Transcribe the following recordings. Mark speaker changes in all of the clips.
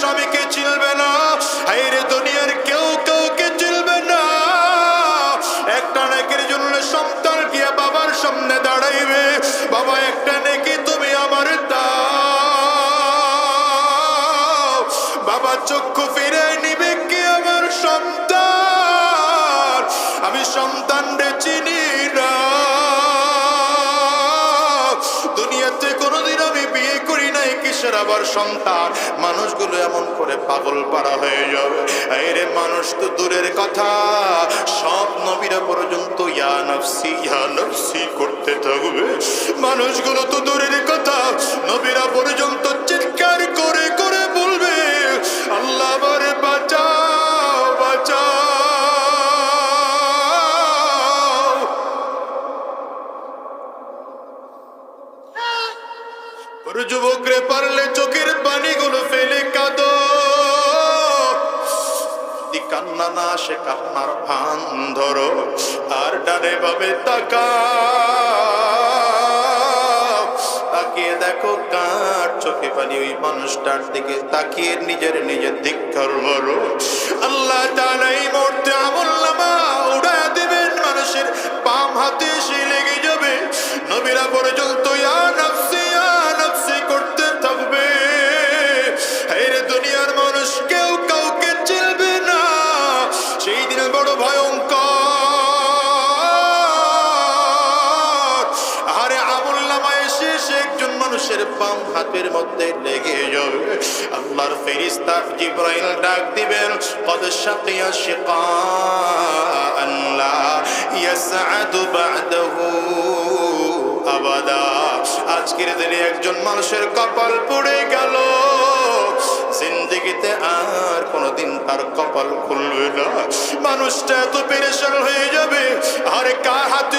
Speaker 1: স্বামীকে চিনবে না। হাইরে দুনিয়ার কেউ কাউকে চিনবে না। একটা নেকের জন্য সন্তান গিয়া বাবার সামনে দাঁড়াইবে। বাবা, একটা নেকি তুমি আমার দাও। বাবা, চক্ষু ফিরে নিবে কি আমার সন্তান? আমি সন্তান রে চিনি না। আবার সন্তান, মানুষগুলো এমন করে পাগল পাড়া হয়ে যাবে। রে মানুষ, তো দূরের কথা। সব নবীরা পর্যন্ত ইয়া নফসি করতে থাকবে। মানুষগুলো তো দূরের কথা। নবীরা পর্যন্ত চিৎকার ওর যুবকরে পারলে চোখের পানিগুলো ফেলে কাঁদো। কান্না না আসে, কান্নার ভান ধরো, আর ডানে ভাবে তাকা তাকিয়ে দেখো কার চোখে পানি, ওই মানুষটার দিকে তাকিয়ে নিজের নিজের ধিক্ষর বড় আল্লাহ তাআলা এই মুহূর্তে আমল নামা উড়া দিবেন, মানুষের বাম হাতে এসে লেগে যাবে। নবীরা পর্যন্ত মানুষের বাম হাতের মধ্যে লেগে যাবে। আল্লাহর ফেরিস্তা জিব্রাইল ডাক দিবেন, কদ শাকিয়া শিকাআন লা ইয়াসআদু বা'দাহু আবাদা। আজকের দিনে একজন মানুষের কপাল পড়ে গেল। জিন্দগিতে আর কোনোদিন তার কপাল খুলবে না। মানুষটা এত পেরেশান হয়ে যাবে, আরে কার হাতের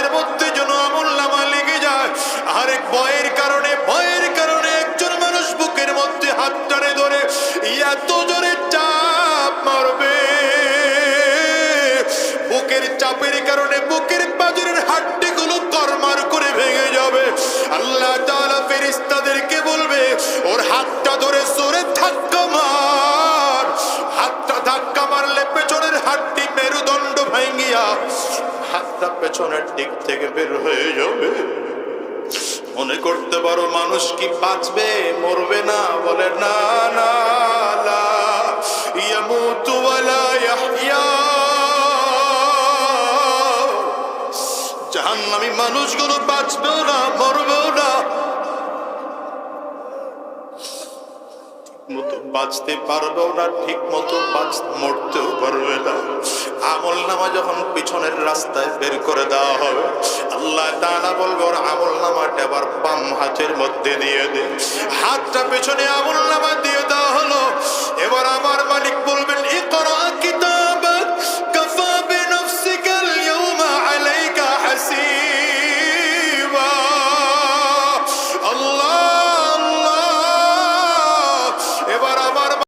Speaker 1: হাতটা পেছনের দিক থেকে বের হয়ে যাবে। মনে করতে পারো, মানুষ কি বাঁচবে, মরবে না? বলে, না না মানুষগুলো বাঁচবেও না, মরবেও না। মতো বাঁচতে পারবেও না ঠিক মতো মরতেও পারবে না। আমল নামা যখন পিছনের রাস্তায় বের করে দেওয়া হবে, আল্লাহ তালা বলবে, ওর আমল নামাটা আবার বাম হাতের মধ্যে দিয়ে দে। হাতটা পেছনে আমল নামা দিয়ে দেওয়া হলো। এবার আমার মালিক বলবেন